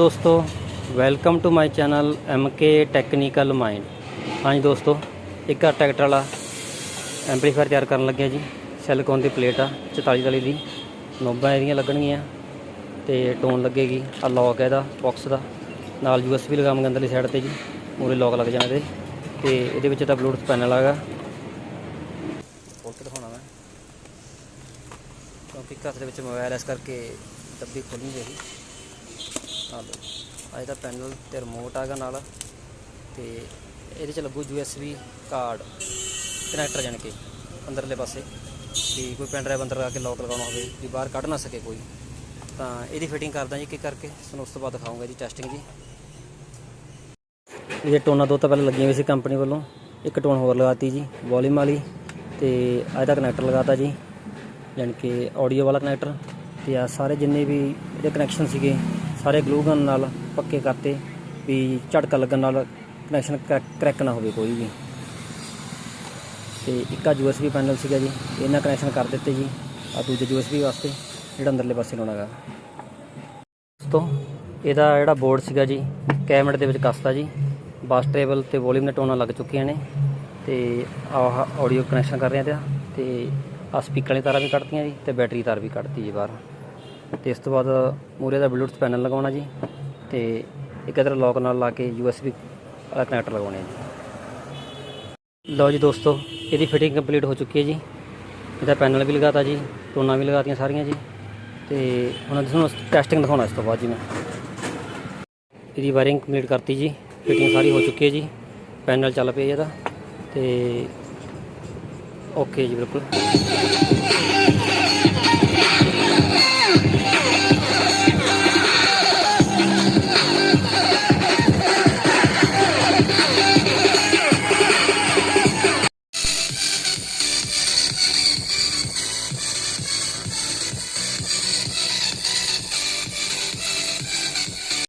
ਦੋਸਤੋ welcome to my channel K technical mind ਹਾਂਜੀ ਦੋਸਤੋ, ਇੱਕ ਆ ਟਰੈਕਟਰ ਵਾਲਾ ਐਂਪਲੀਫਾਇਰ ਤਿਆਰ ਕਰਨ ਲੱਗਿਆ ਜੀ। ਸਿਲਿਕੋਨ ਦੀ ਪਲੇਟ ਆ 44 ਵਾਲੀ ਦੀ। ਨੋਬਾਂ ਇਹਦੀਆਂ ਲੱਗਣਗੀਆਂ ਤੇ ਟੋਨ ਲੱਗੇਗੀ। ਆ ਲੌਕ ਹੈ ਇਹਦਾ ਬਾਕਸ ਦਾ। ਨਾਲ ਯੂਐਸਬੀ ਲਗਾਵਾਂਗੇ ਅੰਦਰਲੀ ਸਾਈਡ ਤੇ ਜੀ। ਮੂਰੇ ਲੌਕ ਲੱਗ ਜਾਣਾ ਇਹਦੇ। ਤੇ ਇਹਦੇ ਵਿੱਚ ਤਾਂ ਬਲੂਟੂਥ ਪੈਨਲ ਆਗਾ। ਖੋਲ ਦਿਖਾਉਣਾ ਮੈਂ। ਕਿਉਂਕਿ ਘਰ ਦੇ ਵਿੱਚ ਮੋਬਾਈਲ ਇਸ ਕਰਕੇ ਡੱਬੀ ਖੋਲਣੀ ਚਾਹੀਦੀ ਆ ਲਓ ਆ ਇਹਦਾ ਪੈਨਲ ਤੇ ਰਿਮੋਟ ਆਗਾ ਨਾਲ। ਤੇ ਇਹਦੇ ਚ ਲੱਗੂ USB ਕਾਰਡ ਕਨੈਕਟਰ ਜਾਣ ਕੇ ਅੰਦਰਲੇ ਪਾਸੇ। ਵੀ ਕੋਈ ਪੈਨ ਡਰਾਈਵ ਅੰਦਰ ਲਗਾ ਕੇ ਲੋਕ ਲਗਾਉਣਾ ਹੋਵੇ, ਵੀ ਬਾਹਰ ਕੱਢ ਨਾ ਸਕੇ ਕੋਈ। ਤਾਂ ਇਹਦੀ ਫਿਟਿੰਗ ਕਰਦਾ ਜੀ ਇੱਕ ਕਰਕੇ। ਤੁਹਾਨੂੰ ਉਸ ਤੋਂ ਬਾਅਦ ਦਿਖਾਉਂਗਾ ਇਹਦੀ ਟੈਸਟਿੰਗ ਜੀ। ਇਹ ਟੋਨਾ ਦੋ ਤਾਂ ਪਹਿਲਾਂ ਲੱਗੀਆਂ ਹੋਈ ਸੀ ਕੰਪਨੀ ਵੱਲੋਂ। ਇੱਕ ਟੋਨ ਹੋਰ ਲਗਾਤੀ ਜੀ ਵੋਲਿਊਮ ਵਾਲੀ। ਤੇ ਅੱਜ ਦਾ ਕਨੈਕਟਰ ਲਗਾਤਾ ਜੀ। ਯਾਨੀ ਕਿ ਆਡੀਓ ਵਾਲਾ ਕਨੈਕਟਰ ਤੇ ਆ ਸਾਰੇ ਜਿੰਨੇ ਵੀ ਇਹਦੇ ਕਨੈਕਸ਼ਨ ਸੀਗੇ ਸਾਰੇ ਗਲੂ ਗਨ ਨਾਲ ਪੱਕੇ ਕਰਤੇ ਵੀ ਝਟਕਾ ਲੱਗਣ ਨਾਲ ਕਨੈਕਸ਼ਨ ਕਰੈਕ ਨਾ ਹੋਵੇ ਕੋਈ ਵੀ। ਤੇ ਇੱਕ ਆ USB ਪੈਨਲ ਸੀਗਾ ਜੀ, ਇਹਨਾਂ ਕਨੈਕਸ਼ਨ ਕਰ ਦਿੱਤੇ ਜੀ। ਆ ਦੂਜੇ USB ਵਾਸਤੇ, ਜਿਹੜਾ ਅੰਦਰਲੇ ਪਾਸੇ ਲਾਉਣਾ ਦੋਸਤੋ, ਇਹਦਾ ਜਿਹੜਾ ਬੋਰਡ ਸੀਗਾ ਜੀ ਕੈਮਰੇ ਦੇ ਵਿੱਚ ਕੱਸਤਾ ਜੀ। ਬਾਸ ਟੇਬਲ ਤੇ ਵੋਲਿਊਮ ਦੇ ਟੋਨਾਂ ਲੱਗ ਚੁੱਕੀਆਂ ਨੇ। ਤੇ ਆਹ ਆਡੀਓ ਕਨੈਕਸ਼ਨ ਕਰ ਰਹੇ ਆ ਤੇ ਆ ਸਪੀਕਰ ਵਾਲੀ ਤਾਰਾਂ ਵੀ ਕੱਢਤੀਆਂ ਜੀ ਤੇ ਬੈਟਰੀ ਤਾਰ ਵੀ ਕੱਢਤੀ ਜੀ ਬਾਹਰ। ਤੇ ਇਸ ਤੋਂ ਬਾਅਦ ਮੂਰੇ ਦਾ ਬਲੂਟੂਥ ਪੈਨਲ ਲਗਾਉਣਾ ਜੀ ਤੇ ਇੱਕ ਇਧਰ ਲੋਕ ਨਾਲ ਲਾ ਕੇ USB ਵਾਲਾ ਕਨੈਕਟਰ ਲਗਾਉਣੇ ਜੀ। ਲਓ ਜੀ ਦੋਸਤੋ, ਇਹਦੀ ਫਿਟਿੰਗ ਕੰਪਲੀਟ ਹੋ ਚੁੱਕੀ ਹੈ ਜੀ। ਇਹਦਾ ਪੈਨਲ ਵੀ ਲਗਾਤਾ ਜੀ, ਟੋਨਾਂ ਵੀ ਲਗਾਤੀਆਂ ਸਾਰੀਆਂ ਜੀ। ਤੇ ਹੁਣ ਤੁਹਾਨੂੰ ਟੈਸਟਿੰਗ ਦਿਖਾਉਣਾ ਇਸ ਤੋਂ ਬਾਅਦ ਜੀ ਮੈਂ। ਇਹਦੀ ਵਾਇਰਿੰਗ ਕੰਪਲੀਟ ਕਰਤੀ ਜੀ ਫਿਟਿੰਗ ਸਾਰੀ ਹੋ ਚੁੱਕੀ ਹੈ ਜੀ। ਪੈਨਲ ਚੱਲ ਪਿਆ ਇਹਦਾ ਤੇ ਓਕੇ ਜੀ, ਬਿਲਕੁਲ।